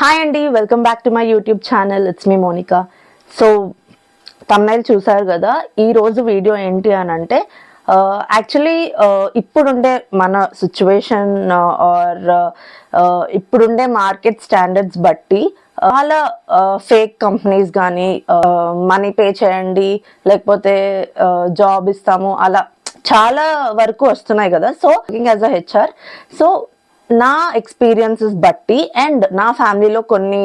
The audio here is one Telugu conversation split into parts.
హాయ్ అండి welcome back to my YouTube channel it's me Monika so thumbnail చూసారు కదా. ఈరోజు వీడియో ఏంటి అని అంటే uh, యాక్చువల్లీ uh, ఇప్పుడుండే మన సిచ్యువేషన్ ఆర్ uh, ఇప్పుడుండే మార్కెట్ స్టాండర్డ్స్ బట్టి చాలా ఫేక్ కంపెనీస్ కానీ మనీ పే చేయండి లేకపోతే జాబ్ ఇస్తాము అలా చాలా వరకు వస్తున్నాయి కదా. So as a HR so నా ఎక్స్పీరియన్సెస్ బట్టి అండ్ నా ఫ్యామిలీలో కొన్ని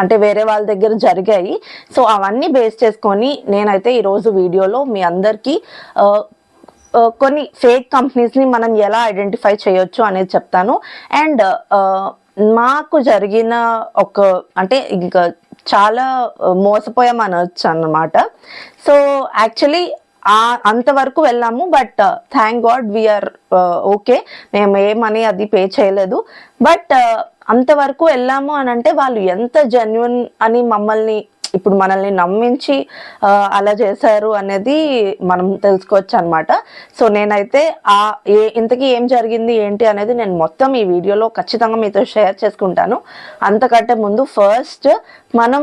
అంటే వేరే వాళ్ళ దగ్గర జరిగాయి. సో అవన్నీ బేస్ చేసుకొని నేనైతే ఈరోజు వీడియోలో మీ అందరికీ కొన్ని ఫేక్ కంపెనీస్ని మనం ఎలా ఐడెంటిఫై చేయొచ్చు అనేది చెప్తాను. అండ్ మాకు జరిగిన ఒక అంటే ఇంకా చాలా మోసపోయాం అనొచ్చు అనమాట సో యాక్చువల్లీ ఆ అంతవరకు వెళ్ళాము but thank God we're okay మేము ఏ మనీ అది పే చేయలేదు. బట్ uh, అంతవరకు వెళ్ళాము అని అంటే వాళ్ళు ఎంత జెన్యున్ అని మమ్మల్ని ఇప్పుడు మనల్ని నమ్మించి అలా చేశారు అనేది మనం తెలుసుకోవచ్చు అనమాట సో నేనైతే ఆ ఏ ఇంతకీ ఏం జరిగింది ఏంటి అనేది నేను మొత్తం ఈ వీడియోలో ఖచ్చితంగా మీతో షేర్ చేసుకుంటాను. అంతకంటే ముందు ఫస్ట్ మనం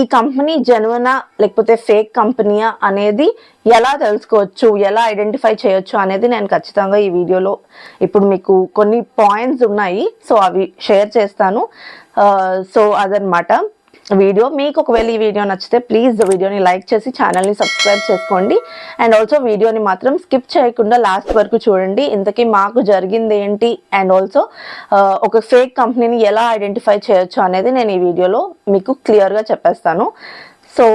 ఈ కంపెనీ జెన్యునా లేకపోతే ఫేక్ కంపెనీయా అనేది ఎలా తెలుసుకోవచ్చు ఎలా ఐడెంటిఫై చేయొచ్చు అనేది నేను ఖచ్చితంగా ఈ వీడియోలో ఇప్పుడు మీకు కొన్ని పాయింట్స్ ఉన్నాయి. సో అవి షేర్ చేస్తాను. సో అదనమాట వీడియో. మీకు ఒకవేళ ఈ వీడియో నచ్చితే ప్లీజ్ వీడియోని లైక్ చేసి ఛానల్ని సబ్స్క్రైబ్ చేసుకోండి. అండ్ ఆల్సో వీడియోని మాత్రం స్కిప్ చేయకుండా లాస్ట్ వరకు చూడండి. ఇంతకీ మాకు జరిగింది ఏంటి? అండ్ ఆల్సో ఒక ఫేక్ కంపెనీని ఎలా ఐడెంటిఫై చేయొచ్చు అనేది నేను ఈ వీడియోలో మీకు క్లియర్గా చెప్పేస్తాను. So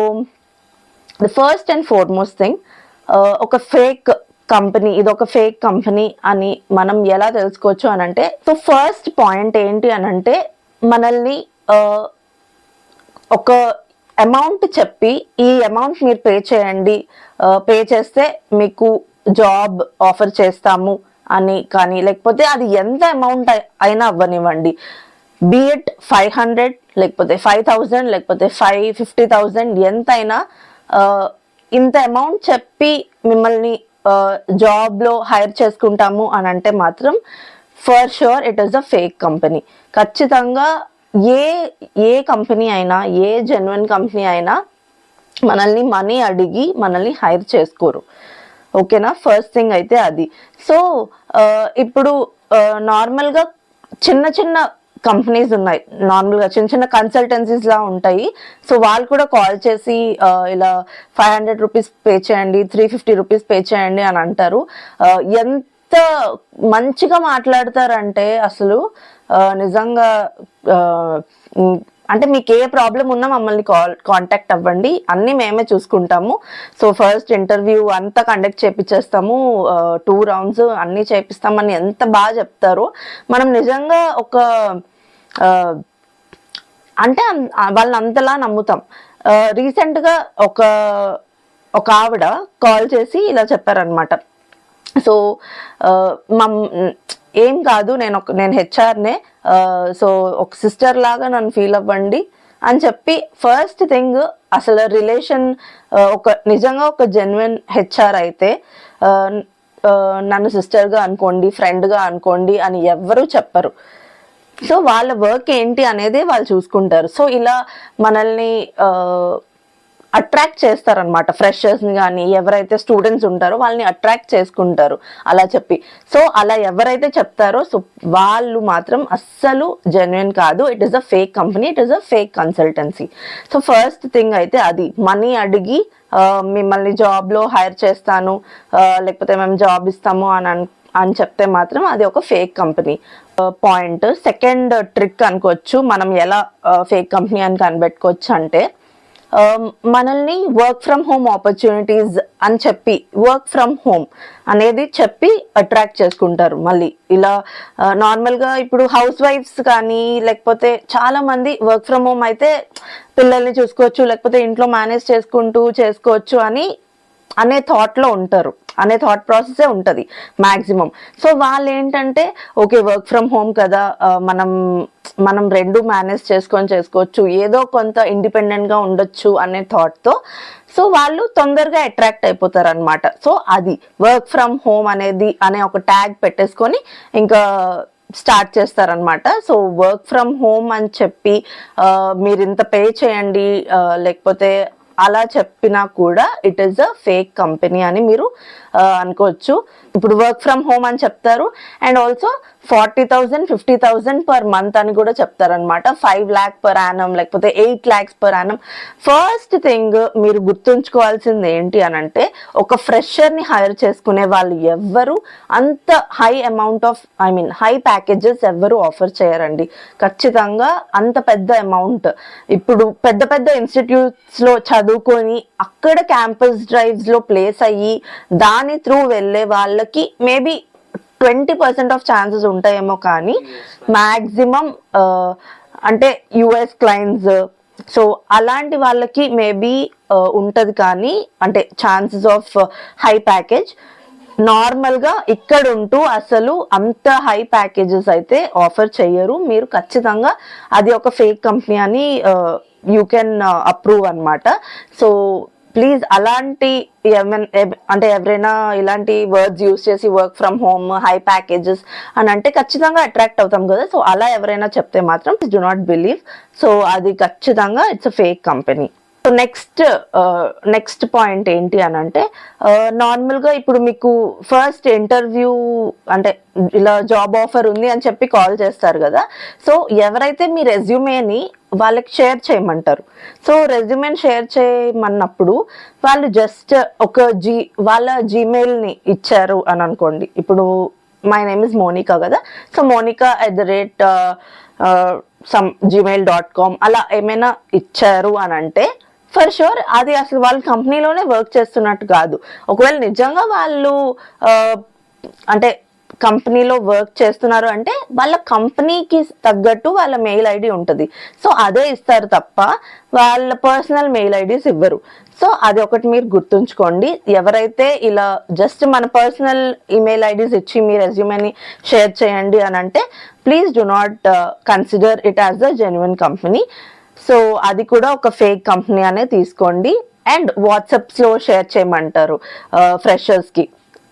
the first and foremost thing ఒక ఫేక్ కంపెనీ ఇది ఒక ఫేక్ కంపెనీ అని మనం ఎలా తెలుసుకోవచ్చు అని అంటే సో ఫస్ట్ పాయింట్ ఏంటి అని అంటే మనల్ని ఒక అమౌంట్ చెప్పి ఈ అమౌంట్ మీరు పే చేయండి. పే చేస్తే మీకు జాబ్ ఆఫర్ చేస్తాము అని కానీ లేకపోతే అది ఎంత అమౌంట్ అయినా అవ్వనివ్వండి. బీఎట్ ఫైవ్ హండ్రెడ్ లేకపోతే ఫైవ్ థౌజండ్ లేకపోతే ఫైవ్ ఫిఫ్టీ థౌజండ్ ఎంతైనా అయినా ఇంత అమౌంట్ చెప్పి మిమ్మల్ని జాబ్లో హైర్ చేసుకుంటాము అని అంటే మాత్రం for sure it is a fake company ఖచ్చితంగా ఏ ఏ కంపెనీ అయినా ఏ జెన్యున్ కంపెనీ అయినా మనల్ని మనీ అడిగి మనల్ని హైర్ చేసుకోరు. ఓకేనా? ఫస్ట్ థింగ్ అయితే అది. సో ఇప్పుడు నార్మల్గా చిన్న చిన్న కంపెనీస్ ఉన్నాయి. నార్మల్గా చిన్న చిన్న కన్సల్టెన్సీస్ లా ఉంటాయి. సో వాళ్ళు కూడా కాల్ చేసి ఇలా ఫైవ్ హండ్రెడ్ రూపీస్ పే చేయండి త్రీ ఫిఫ్టీ రూపీస్ పే చేయండి అని అంటారు. ఎంత ఎంత మంచిగా మాట్లాడతారంటే అసలు నిజంగా అంటే మీకు ఏ ప్రాబ్లం ఉన్నా మమ్మల్ని కాల్ కాంటాక్ట్ అవ్వండి. అన్నీ మేమే చూసుకుంటాము. సో ఫస్ట్ ఇంటర్వ్యూ అంతా కండక్ట్ చేపించేస్తాము టూ రౌండ్స్ అన్నీ చేపిస్తామని ఎంత బాగా చెప్తారో. మనం నిజంగా ఒక అంటే వాళ్ళని అంతలా నమ్ముతాం. రీసెంట్గా ఒక ఒక ఆవిడ కాల్ చేసి ఇలా చెప్పారనమాట సో మమ్ ఏం కాదు నేను ఒక నేను హెచ్ఆర్నే సో ఒక సిస్టర్ లాగా నన్ను ఫీల్ అవ్వండి అని చెప్పి ఫస్ట్ థింగ్ అసలు రిలేషన్ ఒక నిజంగా ఒక జెన్యున్ హెచ్ఆర్ అయితే నన్ను సిస్టర్గా అనుకోండి ఫ్రెండ్గా అనుకోండి అని ఎవ్వరూ చెప్పరు. సో వాళ్ళ వర్క్ ఏంటి అనేది వాళ్ళు చూసుకుంటారు. సో ఇలా మనల్ని అట్రాక్ట్ చేస్తారనమాట ఫ్రెషర్స్ని కానీ ఎవరైతే స్టూడెంట్స్ ఉంటారో వాళ్ళని అట్రాక్ట్ చేసుకుంటారు. అలా చెప్పి. సో అలా ఎవరైతే చెప్తారో సో వాళ్ళు మాత్రం అస్సలు జెన్యున్ కాదు. It is a fake company it is a fake consultancy so first thing అయితే అది. మనీ అడిగి మిమ్మల్ని జాబ్లో హైర్ చేస్తాను. లేకపోతే మేము జాబ్ ఇస్తాము అని అని చెప్తే మాత్రం అది ఒక fake company point second trick అనుకోవచ్చు. మనం ఎలా ఫేక్ కంపెనీ అని కనిపెట్టుకోవచ్చు అంటే Um, మనల్ని వర్క్ ఫ్రమ్ హోమ్ ఆపర్చునిటీస్ అని చెప్పి వర్క్ ఫ్రమ్ హోమ్ అనేది చెప్పి అట్రాక్ట్ చేసుకుంటారు మళ్ళీ. ఇలా uh, నార్మల్గా ఇప్పుడు హౌస్ వైఫ్స్ కానీ లేకపోతే చాలామంది వర్క్ ఫ్రమ్ హోమ్ అయితే పిల్లల్ని చూసుకోవచ్చు లేకపోతే ఇంట్లో మేనేజ్ చేసుకుంటూ చేసుకోవచ్చు అని అనే థాట్లో ఉంటారు. అనే థాట్ ప్రాసెసే ఉంటుంది మ్యాక్సిమం సో వాళ్ళు ఏంటంటే ఓకే వర్క్ ఫ్రమ్ హోమ్ కదా uh, మనం మనం రెండు మేనేజ్ చేసుకొని చేసుకోవచ్చు. ఏదో కొంత ఇండిపెండెంట్గా ఉండొచ్చు అనే థాట్తో సో వాళ్ళు తొందరగా అట్రాక్ట్ అయిపోతారు అనమాట సో అది వర్క్ ఫ్రమ్ హోమ్ అనేది అనే ఒక ట్యాగ్ పెట్టేసుకొని ఇంకా స్టార్ట్ చేస్తారనమాట సో వర్క్ ఫ్రమ్ హోమ్ అని చెప్పి మీరు ఇంత పే చేయండి లేకపోతే అలా చెప్పినా కూడా it is a fake company అని మీరు అనుకోవచ్చు. ఇప్పుడు వర్క్ ఫ్రమ్ హోమ్ అని చెప్తారు. And also forty thousand fifty thousand per month అని కూడా చెప్తారనమాట ఫైవ్ ల్యాక్ పర్ యానం లేకపోతే eight lakhs per annum first thing మీరు గుర్తుంచుకోవాల్సింది ఏంటి అని అంటే ఒక ఫ్రెషర్ని హైర్ చేసుకునే వాళ్ళు ఎవ్వరు అంత high amount of I mean high packages ఎవ్వరు ఆఫర్ చేయరండి. ఖచ్చితంగా అంత పెద్ద అమౌంట్ ఇప్పుడు పెద్ద పెద్ద ఇన్స్టిట్యూట్స్లో చదువుకొని అక్కడ క్యాంపస్ డ్రైవ్స్లో ప్లేస్ అయ్యి దాని త్రూ వెళ్ళే వాళ్ళకి maybe twenty percent of chances ఉంటాయేమో కానీ మ్యాక్సిమం అంటే యుఎస్ క్లయింట్స్ సో అలాంటి వాళ్ళకి మేబీ ఉంటుంది కానీ అంటే ఛాన్సెస్ ఆఫ్ హై ప్యాకేజ్ నార్మల్గా ఇక్కడ ఉంటూ అసలు అంత హై ప్యాకేజెస్ అయితే ఆఫర్ చేయరు మీరు ఖచ్చితంగా అది ఒక ఫేక్ కంపెనీ అని యూ కెన్ అప్రూవ్ అన్నమాట. సో ప్లీజ్ అలాంటి అంటే ఎవరైనా ఇలాంటి వర్డ్స్ యూస్ చేసి work from home high packages అని అంటే ఖచ్చితంగా అట్రాక్ట్ అవుతాం కదా. సో అలా ఎవరైనా చెప్తే మాత్రం డు నాట్ బిలీవ్ సో అది ఖచ్చితంగా it's a fake company so next next point ఏంటి అని అంటే uh, నార్మల్గా ఇప్పుడు మీకు ఫస్ట్ ఇంటర్వ్యూ అంటే ఇలా జాబ్ ఆఫర్ ఉంది అని చెప్పి కాల్ చేస్తారు కదా. సో ఎవరైతే మీ రెజ్యూమేని వాళ్ళకి షేర్ చేయమంటారు. సో రెజ్యూమేని షేర్ చేయమన్నప్పుడు వాళ్ళు జస్ట్ ఒక జీ వాళ్ళ జీమెయిల్ని ఇచ్చారు అని అనుకోండి. ఇప్పుడు మై నేమ్ ఇస్ మోనికా కదా. So Monika at the rate some Gmail dot com అలా ఏమైనా ఇచ్చారు అని అంటే ఫర్ షూర్ అది అసలు వాళ్ళ కంపెనీలోనే వర్క్ చేస్తున్నట్టు కాదు. ఒకవేళ నిజంగా వాళ్ళు అంటే కంపెనీలో వర్క్ చేస్తున్నారు అంటే వాళ్ళ కంపెనీకి తగ్గట్టు వాళ్ళ మెయిల్ ఐడి ఉంటుంది. సో అదే ఇస్తారు తప్ప వాళ్ళ పర్సనల్ మెయిల్ ఐడీస్ ఇవ్వరు. సో అది ఒకటి మీరు గుర్తుంచుకోండి. ఎవరైతే ఇలా జస్ట్ మన పర్సనల్ ఈమెయిల్ ఐడీస్ ఇచ్చి మీ రెజ్యూమేని షేర్ చేయండి అని అంటే please do not consider it as a genuine company so అది కూడా ఒక ఫేక్ కంపెనీ అనే తీసుకోండి. అండ్ వాట్సాప్స్లో షేర్ చేయమంటారు ఫ్రెషర్స్కి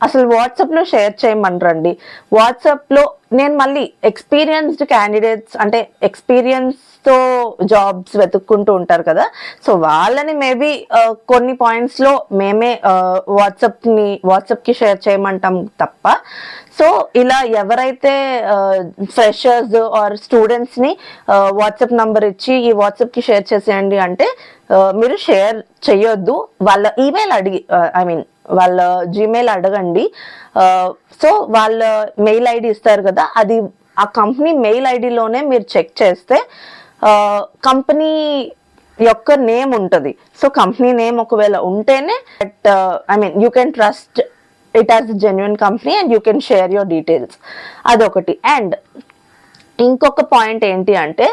అసలు వాట్సాప్లో షేర్ చేయమనరండి. వాట్సాప్లో నేను మళ్ళీ ఎక్స్పీరియన్స్డ్ క్యాండిడేట్స్ అంటే ఎక్స్పీరియన్స్ తో జాబ్స్ వెతుక్కుంటూ ఉంటారు కదా. సో వాళ్ళని మేబీ uh, కొన్ని పాయింట్స్లో మేమే వాట్సాప్ని వాట్సాప్కి షేర్ చేయమంటాం తప్ప. సో ఇలా ఎవరైతే ఫ్రెషర్స్ ఆర్ స్టూడెంట్స్ని వాట్సాప్ నంబర్ ఇచ్చి ఈ వాట్సాప్కి షేర్ చేసేయండి అంటే uh, మీరు షేర్ చేయొద్దు. వాళ్ళ ఈమెయిల్ అడిగి uh, ఐ మీన్ వాళ్ళ జీమెయిల్ అడగండి. సో వాళ్ళ మెయిల్ ఐడి ఇస్తారు కదా. అది ఆ కంపెనీ మెయిల్ ఐడిలోనే మీరు చెక్ చేస్తే కంపెనీ యొక్క నేమ్ ఉంటుంది. సో కంపెనీ నేమ్ ఒకవేళ ఉంటేనే but I mean you can trust it has genuine company and you can share your details అదొకటి. అండ్ ఇంకొక పాయింట్ ఏంటి అంటే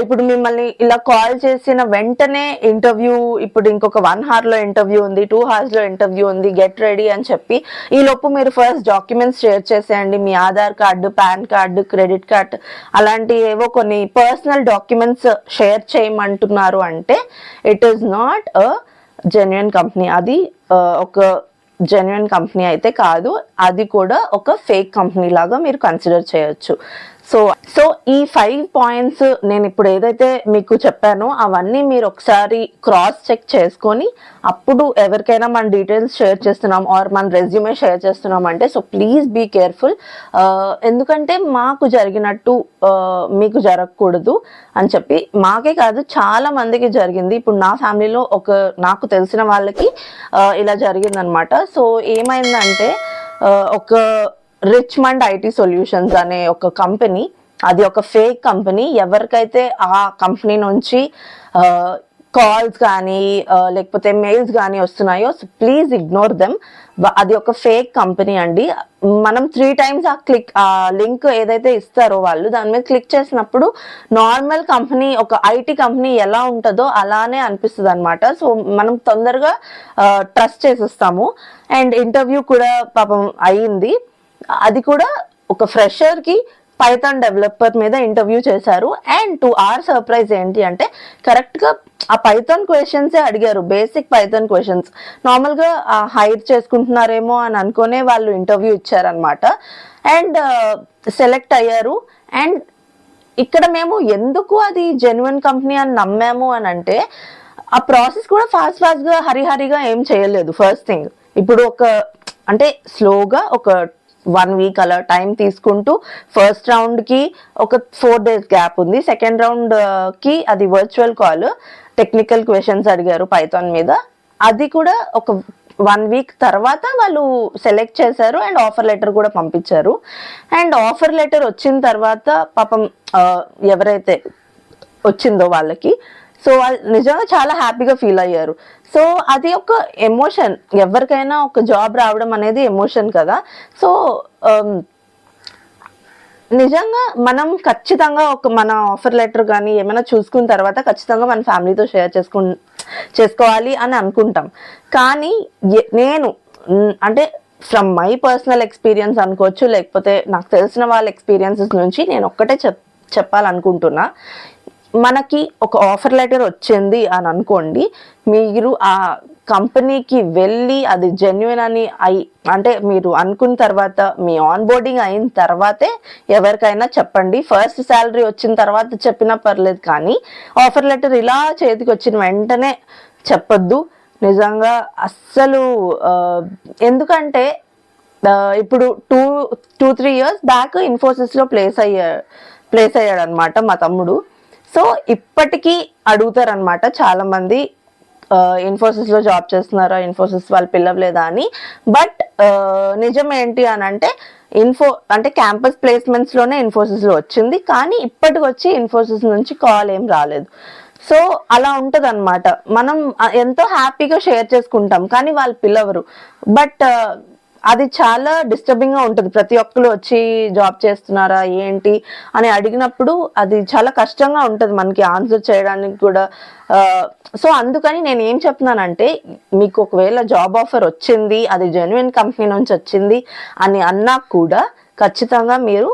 ఇప్పుడు మిమ్మల్ని ఇలా కాల్ చేసిన వెంటనే ఇంటర్వ్యూ ఇప్పుడు ఇంకొక వన్లో ఇంటర్వ్యూ ఉంది టూ హార్స్లో ఇంటర్వ్యూ ఉంది గెట్ రెడీ అని చెప్పి ఈ లోపు మీరు ఫస్ట్ డాక్యుమెంట్స్ షేర్ చేసేయండి మీ Aadhaar card PAN card credit card అలాంటి ఏవో కొన్ని పర్సనల్ డాక్యుమెంట్స్ షేర్ చేయమంటున్నారు అంటే it is not a genuine company అది ఒక జెన్యున్ కంపెనీ అయితే కాదు అది కూడా ఒక ఫేక్ కంపెనీ లాగా మీరు కన్సిడర్ చేయొచ్చు. సో సో ఈ ఫైవ్ పాయింట్స్ నేను ఇప్పుడు ఏదైతే మీకు చెప్పానో అవన్నీ మీరు ఒకసారి క్రాస్ చెక్ చేసుకొని అప్పుడు ఎవరికైనా మన డీటెయిల్స్ షేర్ చేస్తున్నాం ఆర్ మన రెజ్యూమే షేర్ చేస్తున్నాం అంటే సో ప్లీజ్ బీ కేర్ఫుల్ ఎందుకంటే మాకు జరిగినట్టు uh, మీకు జరగకూడదు అని చెప్పి మాకే కాదు చాలా మందికి జరిగింది. ఇప్పుడు నా ఫ్యామిలీలో ఒక నాకు తెలిసిన వాళ్ళకి uh, ఇలా జరిగిందనమాట. సో ఏమైందంటే uh, ఒక రిచ్మండ్ ఐటీ సొల్యూషన్స్ అనే ఒక కంపెనీ అది ఒక ఫేక్ కంపెనీ ఎవరికైతే ఆ కంపెనీ నుంచి కాల్స్ కానీ లేకపోతే మెయిల్స్ కానీ వస్తున్నాయో ప్లీజ్ ఇగ్నోర్ దెమ్ అది ఒక ఫేక్ కంపెనీ అండి. మనం త్రీ టైమ్స్ ఆ క్లిక్ ఆ లింక్ ఏదైతే ఇస్తారో వాళ్ళు దాని మీద క్లిక్ చేసినప్పుడు నార్మల్ కంపెనీ ఒక ఐటీ కంపెనీ ఎలా ఉంటుందో అలానే అనిపిస్తుంది అనమాట సో మనం తొందరగా ట్రస్ట్ చేసేస్తాము. అండ్ ఇంటర్వ్యూ కూడా పాపం అయ్యింది అది కూడా ఒక ఫ్రెషర్కి పైథాన్ డెవలపర్ మీద ఇంటర్వ్యూ చేశారు. అండ్ టు ఆర్ సర్ప్రైజ్ ఏంటి అంటే కరెక్ట్గా ఆ పైథాన్ క్వశ్చన్సే అడిగారు. బేసిక్ పైథాన్ క్వశ్చన్స్ నార్మల్గా హైర్ చేసుకుంటున్నారేమో అని అనుకునే వాళ్ళు ఇంటర్వ్యూ ఇచ్చారనమాట అండ్ సెలెక్ట్ అయ్యారు. అండ్ ఇక్కడ మేము ఎందుకు అది జెన్యున్ కంపెనీ అని నమ్మాము అని అంటే ఆ ప్రాసెస్ కూడా ఫాస్ట్ ఫాస్ట్గా హరిహరిగా ఏం చేయలేదు. ఫస్ట్ థింగ్ ఇప్పుడు ఒక అంటే స్లోగా ఒక వన్ వీక్ అలా టైం తీసుకుంటూ ఫస్ట్ రౌండ్కి ఒక ఫోర్ డేస్ గ్యాప్ ఉంది. సెకండ్ రౌండ్ uh, కి అది వర్చువల్ కాల్ టెక్నికల్ క్వశ్చన్స్ అడిగారు పైథాన్ మీద. అది కూడా ఒక వన్ వీక్ తర్వాత వాళ్ళు సెలెక్ట్ చేశారు అండ్ ఆఫర్ లెటర్ కూడా పంపించారు. అండ్ ఆఫర్ లెటర్ వచ్చిన తర్వాత పాపం uh, ఎవరైతే వచ్చిందో వాళ్ళకి సో వాళ్ళు నిజంగా చాలా హ్యాపీగా ఫీల్ అయ్యారు. సో అది ఒక ఎమోషన్. ఎవరికైనా ఒక జాబ్ రావడం అనేది ఎమోషన్ కదా. సో నిజంగా మనం ఖచ్చితంగా ఒక మన ఆఫర్ లెటర్ కానీ ఏమైనా చూసుకున్న తర్వాత ఖచ్చితంగా మన ఫ్యామిలీతో షేర్ చేసుకు చేసుకోవాలి అని అనుకుంటాం. కానీ నేను అంటే ఫ్రమ్ మై పర్సనల్ ఎక్స్పీరియన్స్ అనుకోవచ్చు లేకపోతే నాకు తెలిసిన వాళ్ళ ఎక్స్పీరియన్సెస్ నుంచి నేను ఒక్కటే చెప్ చెప్పాలనుకుంటున్నా. మనకి ఒక ఆఫర్ లెటర్ వచ్చింది అని అనుకోండి మీరు ఆ కంపెనీకి వెళ్ళి అది జెన్యున్ అని అయి అంటే మీరు అనుకున్న తర్వాత మీ ఆన్ బోర్డింగ్ అయిన తర్వాతే ఎవరికైనా చెప్పండి. ఫస్ట్ శాలరీ వచ్చిన తర్వాత చెప్పినా పర్లేదు కానీ ఆఫర్ లెటర్ ఇలా చేతికి వచ్చిన వెంటనే చెప్పొద్దు. నిజంగా అస్సలు ఎందుకంటే ఇప్పుడు two two three years back ఇన్ఫోసిస్లో place అయ్యా ప్లేస్ అయ్యాడు అనమాట మా తమ్ముడు. సో ఇప్పటికీ అడుగుతారనమాట చాలా మంది ఇన్ఫోసిస్లో జాబ్ చేస్తున్నారా ఇన్ఫోసిస్ వాళ్ళు పిలవలేదా అని. బట్ నిజం ఏంటి అని అంటే ఇన్ఫో అంటే క్యాంపస్ ప్లేస్మెంట్స్లోనే ఇన్ఫోసిస్లో వచ్చింది. కానీ ఇప్పటికి వచ్చి ఇన్ఫోసిస్ నుంచి కాల్ ఏం రాలేదు. సో అలా ఉంటది మనం ఎంతో హ్యాపీగా షేర్ చేసుకుంటాం. కానీ వాళ్ళు పిలవరు. బట్ అది చాలా డిస్టర్బింగ్గా ఉంటుంది. ప్రతి ఒక్కరు వచ్చి జాబ్ చేస్తున్నారా ఏంటి అని అడిగినప్పుడు అది చాలా కష్టంగా ఉంటుంది మనకి ఆన్సర్ చేయడానికి కూడా. సో అందుకని నేను ఏం చెప్తున్నానంటే మీకు ఒకవేళ జాబ్ ఆఫర్ వచ్చింది అది జెన్యున్ కంపెనీ నుంచి వచ్చింది అని అన్నా కూడా ఖచ్చితంగా మీరు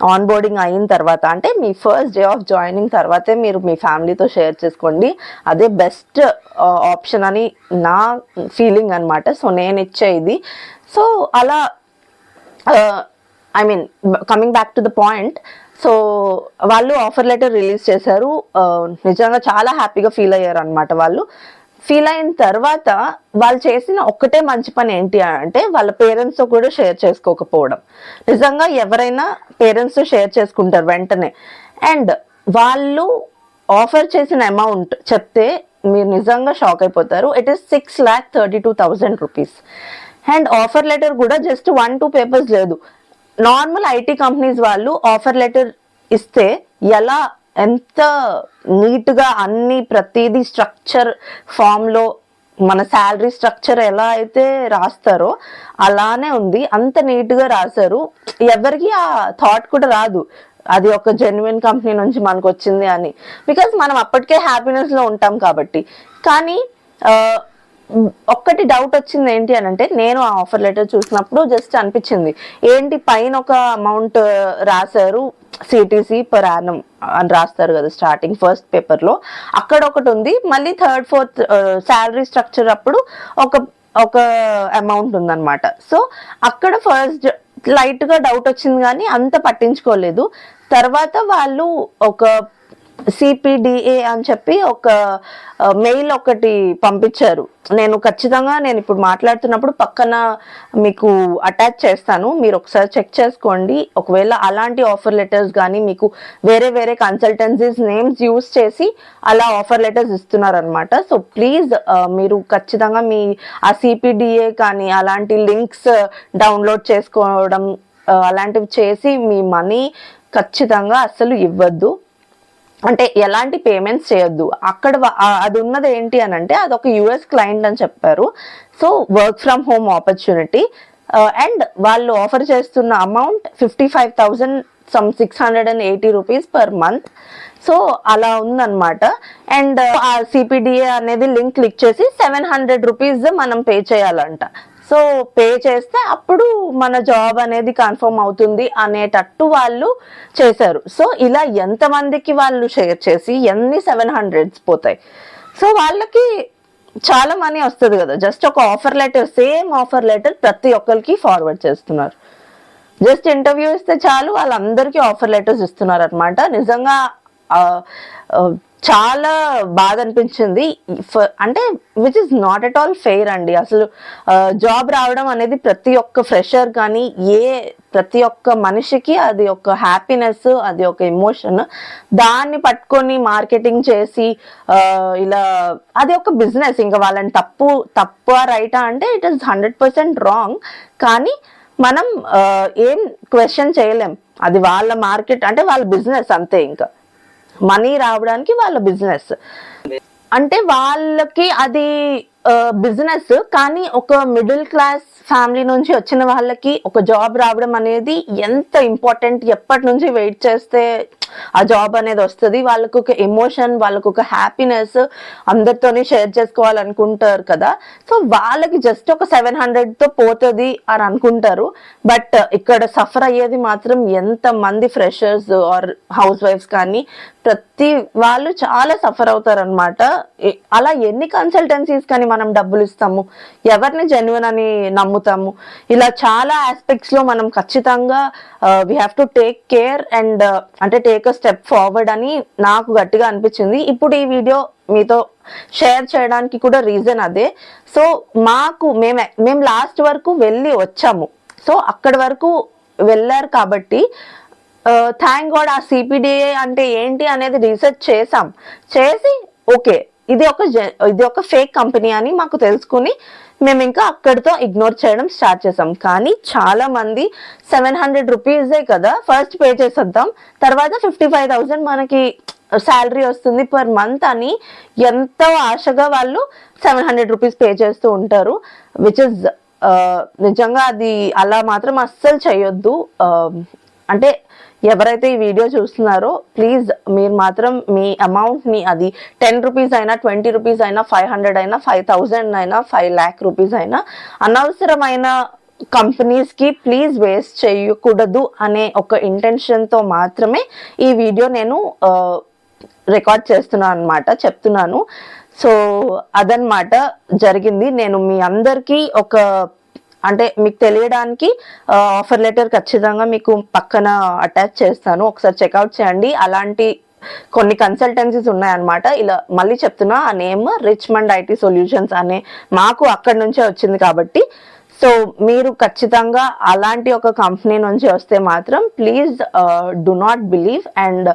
ఆన్ బోర్డింగ్ అయిన తర్వాత అంటే మీ ఫస్ట్ డే ఆఫ్ జాయినింగ్ తర్వాతే మీరు మీ ఫ్యామిలీతో షేర్ చేసుకోండి. అదే బెస్ట్ ఆప్షన్ అని నా ఫీలింగ్ అనమాట సో నేను ఇచ్చే ఇది. సో అలా I mean coming back to the point so వాళ్ళు ఆఫర్ లెటర్ రిలీజ్ చేశారు. Uh, నిజంగా చాలా హ్యాపీగా ఫీల్ అయ్యారు అనమాట వాళ్ళు. ఫీల్ అయిన తర్వాత వాళ్ళు చేసిన ఒక్కటే మంచి పని ఏంటి అంటే వాళ్ళ పేరెంట్స్తో కూడా షేర్ చేసుకోకపోవడం. నిజంగా ఎవరైనా పేరెంట్స్తో షేర్ చేసుకుంటారు వెంటనే. అండ్ వాళ్ళు ఆఫర్ చేసిన అమౌంట్ చెప్తే మీరు నిజంగా షాక్ అయిపోతారు. It is six lakh thirty two thousand rupees and offer letter కూడా జస్ట్ వన్ టూ పేపర్స్ లేదు. నార్మల్ ఐటీ కంపెనీస్ వాళ్ళు ఆఫర్ లెటర్ ఇస్తే ఎలా ఎంత నీట్గా అన్ని ప్రతిదీ స్ట్రక్చర్ ఫామ్లో మన శాలరీ స్ట్రక్చర్ ఎలా అయితే రాస్తారో అలానే ఉంది. అంత నీట్గా రాశారు. ఎవరికి ఆ థాట్ కూడా రాదు. అది ఒక జెన్యున్ కంపెనీ నుంచి మనకు వచ్చింది అని. బికాజ్ మనం అప్పటికే హ్యాపీనెస్లో ఉంటాం కాబట్టి. కానీ ఒక్కటి డౌట్ వచ్చింది ఏంటి అని అంటే నేను ఆ ఆఫర్ లెటర్ చూసినప్పుడు జస్ట్ అనిపించింది. ఏంటి పైన ఒక అమౌంట్ రాశారు సిటీసీ పర్ యానం అని రాస్తారు కదా స్టార్టింగ్ ఫస్ట్ పేపర్లో. అక్కడ ఒకటి ఉంది మళ్ళీ థర్డ్ ఫోర్త్ శాలరీ స్ట్రక్చర్ అప్పుడు ఒక ఒక అమౌంట్ ఉందన్నమాట. సో అక్కడ ఫస్ట్ లైట్గా డౌట్ వచ్చింది కానీ అంత పట్టించుకోలేదు. తర్వాత వాళ్ళు ఒక సిపిడిఏ అని చెప్పి ఒక మెయిల్ ఒకటి పంపించారు. నేను ఖచ్చితంగా నేను ఇప్పుడు మాట్లాడుతున్నప్పుడు పక్కన మీకు అటాచ్ చేస్తాను. మీరు ఒకసారి చెక్ చేసుకోండి. ఒకవేళ అలాంటి ఆఫర్ లెటర్స్ కానీ మీకు వేరే వేరే కన్సల్టెన్సీస్ నేమ్స్ యూస్ చేసి అలా ఆఫర్ లెటర్స్ ఇస్తున్నారనమాట సో ప్లీజ్ మీరు ఖచ్చితంగా మీ ఆ సిపిడిఏ కానీ అలాంటి లింక్స్ డౌన్లోడ్ చేసుకోవడం అలాంటివి చేసి మీ మనీ ఖచ్చితంగా అస్సలు ఇవ్వద్దు. అంటే ఎలాంటి పేమెంట్స్ చేయొద్దు. అక్కడ అది ఉన్నది ఏంటి అని అంటే అది ఒక యుఎస్ క్లయింట్ అని చెప్పారు. So work from home opportunity and వాళ్ళు ఆఫర్ చేస్తున్న amount fifty five thousand some six hundred and eighty rupees per month so అలా ఉందన్నమాట. అండ్ uh, ఆ సిపిడిఏ అనేది లింక్ క్లిక్ చేసి సెవెన్ హండ్రెడ్ రూపీస్ మనం పే చేయాలంట. సో పే చేస్తే అప్పుడు మన జాబ్ అనేది కన్ఫర్మ్ అవుతుంది అనేటట్టు వాళ్ళు చేశారు. సో ఇలా ఎంతమందికి వాళ్ళు షేర్ చేసి ఎన్ని సెవెన్ హండ్రెడ్స్ పోతాయి. సో వాళ్ళకి చాలా మనీ వస్తుంది కదా. జస్ట్ ఒక offer letter same offer letter ప్రతి ఒక్కరికి ఫార్వర్డ్ చేస్తున్నారు. జస్ట్ ఇంటర్వ్యూ ఇస్తే చాలు వాళ్ళందరికీ ఆఫర్ లెటర్స్ ఇస్తున్నారు అనమాట నిజంగా చాలా బాధ అనిపించింది. అంటే which is not at all fair అండి. అసలు జాబ్ రావడం అనేది ప్రతి ఒక్క ఫ్రెషర్ కానీ ఏ ప్రతి ఒక్క మనిషికి అది ఒక హ్యాపీనెస్ అది ఒక ఎమోషన్ దాన్ని పట్టుకొని మార్కెటింగ్ చేసి ఇలా అది ఒక బిజినెస్ ఇంకా వాళ్ళని తప్పు తప్పు రైటా అంటే it is hundred percent wrong కానీ మనం ఏం క్వశ్చన్ చేయలేం. అది వాళ్ళ మార్కెట్ అంటే వాళ్ళ బిజినెస్ అంతే ఇంకా. మనీ రావడానికి వాళ్ళ బిజినెస్. అంటే వాళ్ళకి అది బిజినెస్ కానీ ఒక మిడిల్ క్లాస్ ఫ్యామిలీ నుంచి వచ్చిన వాళ్ళకి ఒక జాబ్ రావడం అనేది ఎంత ఇంపార్టెంట్ ఎప్పటి నుంచి వెయిట్ చేస్తే ఆ జాబ్ అనేది వస్తుంది? వాళ్ళకు ఒక ఎమోషన్ వాళ్ళకు ఒక హ్యాపీనెస్ అందరితోని షేర్ చేసుకోవాలనుకుంటారు కదా. సో వాళ్ళకి జస్ట్ ఒక సెవెన్తో పోతుంది అని అనుకుంటారు. బట్ ఇక్కడ సఫర్ అయ్యేది మాత్రం ఎంత మంది ఫ్రెషర్స్ ఆర్ హౌస్ వైఫ్స్ కానీ ప్రతి వాళ్ళు చాలా సఫర్ అవుతారు అనమాట అలా ఎన్ని కన్సల్టెన్సీస్ కానీ మనం డబ్బులు ఇస్తాము ఎవరిని జెన్యున్ అని నమ్ముతాము. ఇలా చాలా ఆస్పెక్ట్స్లో మనం ఖచ్చితంగా we have to take care and అంటే టేక్ అ స్టెప్ ఫార్వర్డ్ అని నాకు గట్టిగా అనిపించింది. ఇప్పుడు ఈ వీడియో మీతో షేర్ చేయడానికి కూడా రీజన్ అదే. సో మాకు మేము మేము లాస్ట్ వరకు వెళ్ళి వచ్చాము. సో అక్కడి వరకు వెళ్ళారు కాబట్టి uh, థ్యాంక్ గాడ్ ఆ సిపిడిఏ అంటే ఏంటి అనేది రీసెర్చ్ చేసాం చేసి ఓకే ఇది ఒక ఇది ఒక ఫేక్ కంపెనీ అని మాకు తెలుసుకుని మేము ఇంకా అక్కడితో ఇగ్నోర్ చేయడం స్టార్ట్ చేసాం. కానీ చాలా మంది సెవెన్ హండ్రెడ్ రూపీసే కదా ఫస్ట్ పే చేసేద్దాం. తర్వాత ఫిఫ్టీ ఫైవ్ థౌజండ్ మనకి శాలరీ వస్తుంది పర్ మంత్ అని ఎంతో ఆశగా వాళ్ళు సెవెన్ హండ్రెడ్ రూపీస్ పే చేస్తూ ఉంటారు. విచ్ ఇస్ uh, నిజంగా అది అలా మాత్రం అస్సలు చేయొద్దు. Um, అంటే ఎవరైతే ఈ వీడియో చూస్తున్నారో ప్లీజ్ మీరు మాత్రం మీ అమౌంట్ని అది టెన్ రూపీస్ అయినా ట్వంటీ రూపీస్ అయినా ఫైవ్ హండ్రెడ్ అయినా ఫైవ్ థౌజండ్ అయినా ఫైవ్ ల్యాక్ రూపీస్ అయినా అనవసరమైన కంపెనీస్కి ప్లీజ్ వేస్ట్ చేయకూడదు అనే ఒక ఇంటెన్షన్తో మాత్రమే ఈ వీడియో నేను రికార్డ్ చేస్తున్నాను అనమాట చెప్తున్నాను. సో అదనమాట జరిగింది. నేను మీ అందరికీ ఒక అంటే మీకు తెలియడానికి ఆఫర్ లెటర్ ఖచ్చితంగా మీకు పక్కన అటాచ్ చేస్తాను. ఒకసారి చెక్అవుట్ చేయండి. అలాంటి కొన్ని కన్సల్టెన్సీస్ ఉన్నాయన్నమాట. ఇలా మళ్ళీ చెప్తున్నా ఆ నేమ్ రిచ్మండ్ ఐటీ సొల్యూషన్స్ అనే మాకు అక్కడి నుంచే వచ్చింది కాబట్టి. సో మీరు ఖచ్చితంగా అలాంటి ఒక కంపెనీ నుంచి వస్తే మాత్రం please do not believe and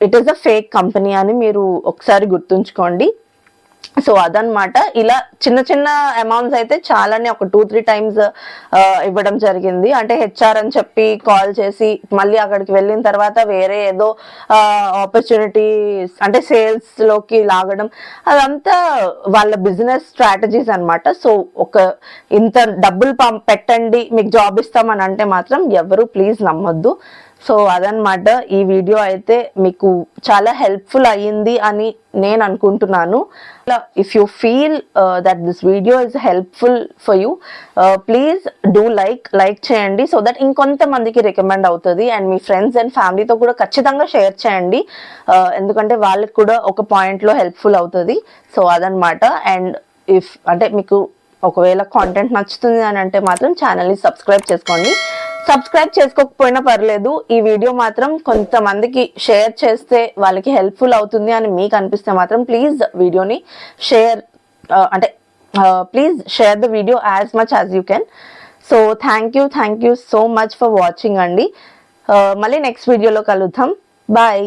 it is a fake company అని మీరు ఒకసారి గుర్తుంచుకోండి. సో అదనమాట ఇలా చిన్న చిన్న అమౌంట్స్ అయితే చాలానే ఒక టూ త్రీ టైమ్స్ ఇవ్వడం జరిగింది. అంటే హెచ్ఆర్ అని చెప్పి కాల్ చేసి మళ్ళీ అక్కడికి వెళ్ళిన తర్వాత వేరే ఏదో ఆపర్చునిటీ అంటే సేల్స్లోకి లాగడం అదంతా వాళ్ళ బిజినెస్ స్ట్రాటజీస్ అనమాట సో ఒక ఇంత డబ్బులు పెట్టండి మీకు జాబ్ ఇస్తామని అంటే మాత్రం ఎవరు ప్లీజ్ నమ్మొద్దు. సో అదనమాట ఈ వీడియో అయితే మీకు చాలా హెల్ప్ఫుల్ అయ్యింది అని నేను అనుకుంటున్నాను. If you feel that this video is helpful for you please do like like చేయండి సో దట్ ఇంకొంతమందికి రికమెండ్ అవుతుంది అండ్ మీ ఫ్రెండ్స్ అండ్ ఫ్యామిలీతో కూడా ఖచ్చితంగా షేర్ చేయండి. Uh, ఎందుకంటే వాళ్ళకి కూడా ఒక పాయింట్లో హెల్ప్ఫుల్ అవుతుంది. సో అదనమాట అండ్ ఇఫ్ అంటే మీకు ఒకవేళ కాంటెంట్ నచ్చుతుంది అని అంటే మాత్రం ఛానల్ని సబ్స్క్రైబ్ చేసుకోండి. సబ్స్క్రైబ్ చేసుకోకపోయినా పర్లేదు. ఈ వీడియో మాత్రం కొంతమందికి షేర్ చేస్తే వాళ్ళకి హెల్ప్ఫుల్ అవుతుంది అని మీకు అనిపిస్తే మాత్రం ప్లీజ్ వీడియోని షేర్ అంటే please share the video as much as you can so thank you thank you so much for watching అండి. మళ్ళీ నెక్స్ట్ వీడియోలో కలుద్దాం. బాయ్